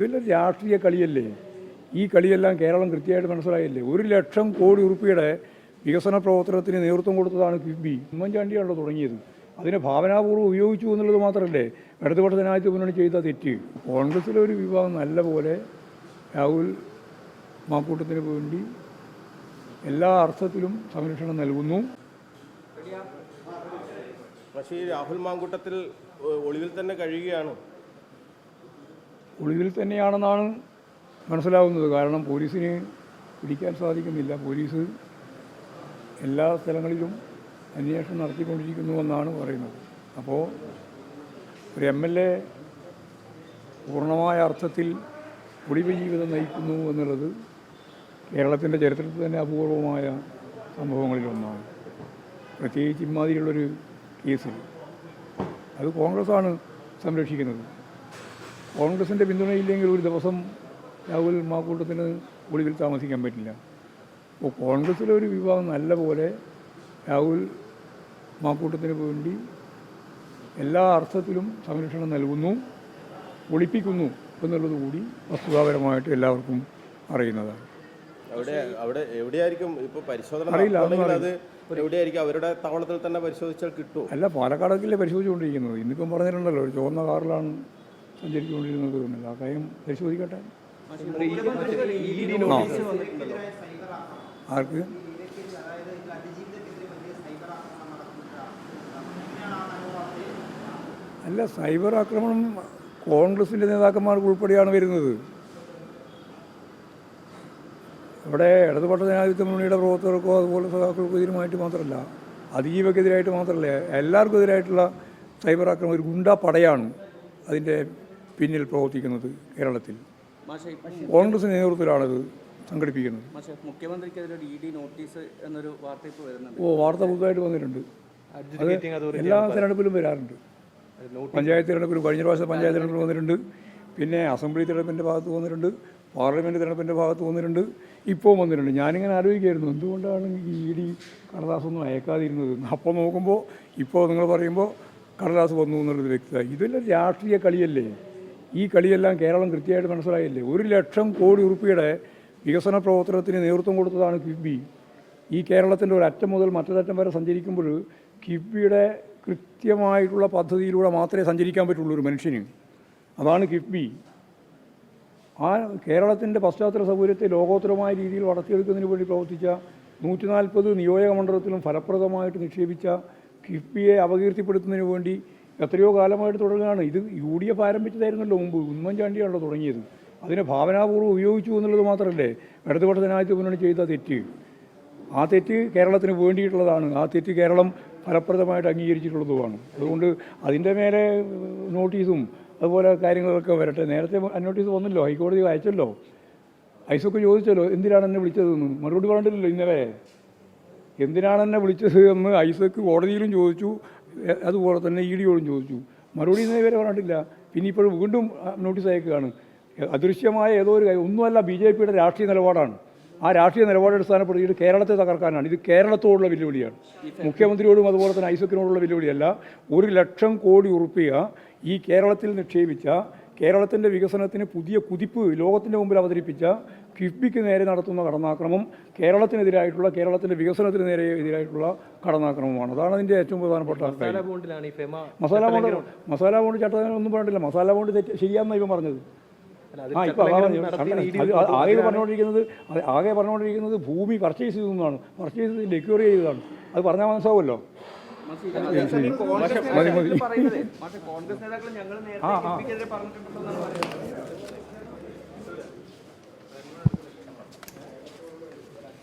ഇതെല്ലാം രാഷ്ട്രീയ കളിയല്ലേ? ഈ കളിയെല്ലാം കേരളം കൃത്യമായിട്ട് മനസ്സിലായില്ലേ? ഒരു ലക്ഷം കോടി ഉറുപ്പിയുടെ വികസന പ്രവർത്തനത്തിന് നേതൃത്വം കൊടുത്തതാണ് കിഫ്ബി ഉമ്മൻചാണ്ടിയാണല്ലോ തുടങ്ങിയത്. അതിനെ ഭാവനാപൂർവം ഉപയോഗിച്ചു എന്നുള്ളത് മാത്രമല്ലേ? ഇടതുപക്ഷ ജനാധിപത്യ മുന്നണി ചെയ്ത തെറ്റ്. കോൺഗ്രസിലെ ഒരു വിഭാഗം നല്ല പോലെ രാഹുൽ മാക്കൂട്ടത്തിന് വേണ്ടി എല്ലാ അർത്ഥത്തിലും സംരക്ഷണം നൽകുന്നു. പക്ഷേ രാഹുൽ മാങ്കൂട്ടത്തിൽ ഒളിവിൽ തന്നെ കഴിയുകയാണ്. ഒളിവിൽ തന്നെയാണെന്നാണ് മനസ്സിലാവുന്നത്. കാരണം പോലീസിന് പിടിക്കാൻ സാധിക്കുന്നില്ല. പോലീസ് എല്ലാ സ്ഥലങ്ങളിലും അന്വേഷണം നടത്തിക്കൊണ്ടിരിക്കുന്നുവെന്നാണ് പറയുന്നത്. അപ്പോൾ ഒരു എം എൽ എ പൂർണമായ അർത്ഥത്തിൽ ഒളിവ് ജീവിതം നയിക്കുന്നു എന്നുള്ളത് കേരളത്തിന്റെ ചരിത്രത്തിൽ തന്നെ അപൂർവമായ സംഭവങ്ങളിലൊന്നാണ് പ്രത്യേകിച്ച് ഇമാതിരിയുള്ളൊരു കേസിൽ. അത് കോൺഗ്രസ്സാണ് സംരക്ഷിക്കുന്നത്. കോൺഗ്രസിന്റെ പിന്തുണയില്ലെങ്കിൽ ഒരു ദിവസം രാഹുൽ മാക്കൂട്ടത്തിന് ഒളിവിൽ താമസിക്കാൻ പറ്റില്ല. അപ്പോൾ കോൺഗ്രസ്സിലെ ഒരു വിഭാഗം നല്ല പോലെ രാഹുൽ മാക്കൂട്ടത്തിന് വേണ്ടി എല്ലാ അർത്ഥത്തിലും സംരക്ഷണം നൽകുന്നു ഒളിപ്പിക്കുന്നു എന്നുള്ളത് കൂടി വസ്തുതാപരമായിട്ട് എല്ലാവർക്കും അറിയുന്നതാണ്. അവിടെ അവിടെ എവിടെയായിരിക്കും ഇപ്പോൾ പരിശോധന അറിയില്ല, അത് എവിടെയായിരിക്കും? അവരുടെ താവളത്തിൽ തന്നെ പരിശോധിച്ചാൽ കിട്ടും അല്ല പാലക്കാടൊക്കെയല്ലേ പരിശോധിച്ചുകൊണ്ടിരിക്കുന്നത്? ഇന്നിപ്പം പറഞ്ഞിട്ടുണ്ടല്ലോ ഒരു ചുവന്ന കാറിലാണ് സഞ്ചരിച്ചുകൊണ്ടിരുന്നത് എന്നല്ല ആ കാര്യം പരിശോധിക്കട്ടെ. ആർക്ക്? അല്ല സൈബർ ആക്രമണം കോൺഗ്രസിന്റെ നേതാക്കന്മാർക്ക് ഉൾപ്പെടെയാണ് വരുന്നത്. ഇവിടെ ഇടതുപക്ഷ ജനാധിപത്യ മുന്നണിയുടെ പ്രവർത്തകർക്കോ അതുപോലെ സഖാക്കൾക്കോ എതിരുമായിട്ട് മാത്രമല്ല അതിജീവക്കെതിരായിട്ട് മാത്രമല്ല എല്ലാവർക്കും എതിരായിട്ടുള്ള സൈബർ ആക്രമണം ഒരു ഗുണ്ടാ പടയാണ് അതിന്റെ പിന്നിൽ പ്രവർത്തിക്കുന്നത് കേരളത്തിൽ. കോൺഗ്രസ് നേതൃത്വത്തിലാണത് സംഘടിപ്പിക്കുന്നത്. ഓ വാർത്ത പുതുതായിട്ട് വന്നിട്ടുണ്ട്. എല്ലാ തിരഞ്ഞെടുപ്പിലും വരാറുണ്ട്. പഞ്ചായത്ത് തിരഞ്ഞെടുപ്പിലും കഴിഞ്ഞ പ്രാവശ്യം പഞ്ചായത്ത് തിരഞ്ഞെടുപ്പിൽ വന്നിട്ടുണ്ട്. പിന്നെ അസംബ്ലി തിരഞ്ഞെടുപ്പിന്റെ ഭാഗത്ത് വന്നിട്ടുണ്ട്. പാർലമെന്റ് തിരഞ്ഞെടുപ്പിന്റെ ഭാഗത്ത് വന്നിട്ടുണ്ട്. ഇപ്പോൾ വന്നിട്ടുണ്ട്. ഞാനിങ്ങനെ ആലോചിക്കായിരുന്നു എന്തുകൊണ്ടാണ് ഈ ഇ ഡി കടലാസൊന്നും അയക്കാതിരുന്നത്? അപ്പോൾ നോക്കുമ്പോൾ ഇപ്പോൾ നിങ്ങൾ പറയുമ്പോൾ കടലാസ് വന്നു എന്നുള്ളത് വ്യക്തത. ഇതെല്ലാം രാഷ്ട്രീയ കളിയല്ലേ? ഈ കളിയെല്ലാം കേരളം കൃത്യമായിട്ട് മനസ്സിലായില്ലേ? ഒരു ലക്ഷം കോടി ഉറുപ്പിയുടെ വികസന പ്രവർത്തനത്തിന് നേതൃത്വം കൊടുത്തതാണ് കിഫ്ബി. ഈ കേരളത്തിന്റെ ഒരു അറ്റം മുതൽ മറ്റൊരറ്റം വരെ സഞ്ചരിക്കുമ്പോൾ കിഫ്ബിയുടെ കൃത്യമായിട്ടുള്ള പദ്ധതിയിലൂടെ മാത്രമേ സഞ്ചരിക്കാൻ പറ്റുള്ളൂ ഒരു മനുഷ്യന്. അതാണ് കിഫ്ബി. ആ കേരളത്തിന്റെ പശ്ചാത്തല സൗകര്യത്തെ ലോകോത്തരമായ രീതിയിൽ വളർത്തിയെടുക്കുന്നതിന് വേണ്ടി പ്രവർത്തിച്ച നൂറ്റി നിയോജക മണ്ഡലത്തിലും ഫലപ്രദമായിട്ട് നിക്ഷേപിച്ച കിഫ്ബിയെ അപകീർത്തിപ്പെടുത്തുന്നതിന് വേണ്ടി എത്രയോ കാലമായിട്ട് തുടങ്ങുകയാണ് ഇത് യു ഡി എഫ് ആരംഭിച്ചതായിരുന്നല്ലോ മുമ്പ്. ഉമ്മൻചാണ്ടിയാണല്ലോ തുടങ്ങിയത്. അതിനെ ഭാവനാപൂർവം ഉപയോഗിച്ചു എന്നുള്ളത് മാത്രമല്ലേ. ഇടതുപക്ഷ ജനാധിപത്യ മുന്നണി ചെയ്ത തെറ്റ്. ആ തെറ്റ് കേരളത്തിന് വേണ്ടിയിട്ടുള്ളതാണ്. ആ തെറ്റ് കേരളം ഫലപ്രദമായിട്ട് അംഗീകരിച്ചിട്ടുള്ളതുമാണ്. അതുകൊണ്ട് അതിന്റെ മേലെ നോട്ടീസും അതുപോലെ കാര്യങ്ങളൊക്കെ വരട്ടെ. നേരത്തെ നോട്ടീസ് വന്നല്ലോ. ഹൈക്കോടതി അയച്ചല്ലോ. ഐസൊക്കെ ചോദിച്ചല്ലോ എന്തിനാണ് എന്നെ വിളിച്ചതെന്ന്? മറുപടി പറഞ്ഞിട്ടില്ലല്ലോ ഇന്നലെ. എന്തിനാണ് എന്നെ വിളിച്ചത് എന്ന് ഐസക്ക് കോടതിയിലും ചോദിച്ചു. അതുപോലെ തന്നെ ഇ ഡിയോടും ചോദിച്ചു. മറുപടി ഇന്നേ വരെ പറഞ്ഞിട്ടില്ല. പിന്നെ ഇപ്പോഴും വീണ്ടും നോട്ടീസ് അയക്കുകയാണ്. അദൃശ്യമായ ഏതോ ഒരു ഒന്നുമല്ല ബി ജെ പിയുടെ രാഷ്ട്രീയ നിലപാടാണ്. ആ രാഷ്ട്രീയ നിലപാട് അടിസ്ഥാനപ്പെടുത്തിയിട്ട് കേരളത്തെ തകർക്കാനാണ്. ഇത് കേരളത്തോടുള്ള വെല്ലുവിളിയാണ്. മുഖ്യമന്ത്രിയോടും അതുപോലെ തന്നെ ഐസക്കിനോടുള്ള വെല്ലുവിളിയല്ല. ഒരു ലക്ഷം കോടി ഉറുപ്പിക ഈ കേരളത്തിൽ നിക്ഷേപിച്ച കേരളത്തിന്റെ വികസനത്തിന് പുതിയ കുതിപ്പ് ലോകത്തിന്റെ മുമ്പിൽ അവതരിപ്പിച്ച കിഫ്ബിക്ക് നേരെ നടത്തുന്ന കടന്നാക്രമം കേരളത്തിനെതിരായിട്ടുള്ള കേരളത്തിന്റെ വികസനത്തിന് നേരെ എതിരായിട്ടുള്ള കടന്നാക്രമമാണ്. അതാണ് അതിന്റെ ഏറ്റവും പ്രധാനപ്പെട്ട കാര്യം. ബോണ്ടിലാണ് ഈ FEMA masala bond masala bond ചട്ടം ഒന്നും പറഞ്ഞിട്ടില്ല. മസാല ബോണ്ട് തെറ്റ് ശരിയാണെന്ന് ഇവൻ പറഞ്ഞത്. ആ ഇപ്പം ആകെ പറഞ്ഞുകൊണ്ടിരിക്കുന്നത് അത് ആകെ പറഞ്ഞുകൊണ്ടിരിക്കുന്നത് ഭൂമി പർച്ചേസ് ചെയ്തെന്നാണ് പർച്ചേസ് ചെയ്ത് ലെക്യൂർ ചെയ്തതാണ്. അത് പറഞ്ഞാൽ മനസ്സിലാവുമല്ലോ? കോൺഗ്രസ് മതി, മതി. പറയുന്നത്. മാഷെ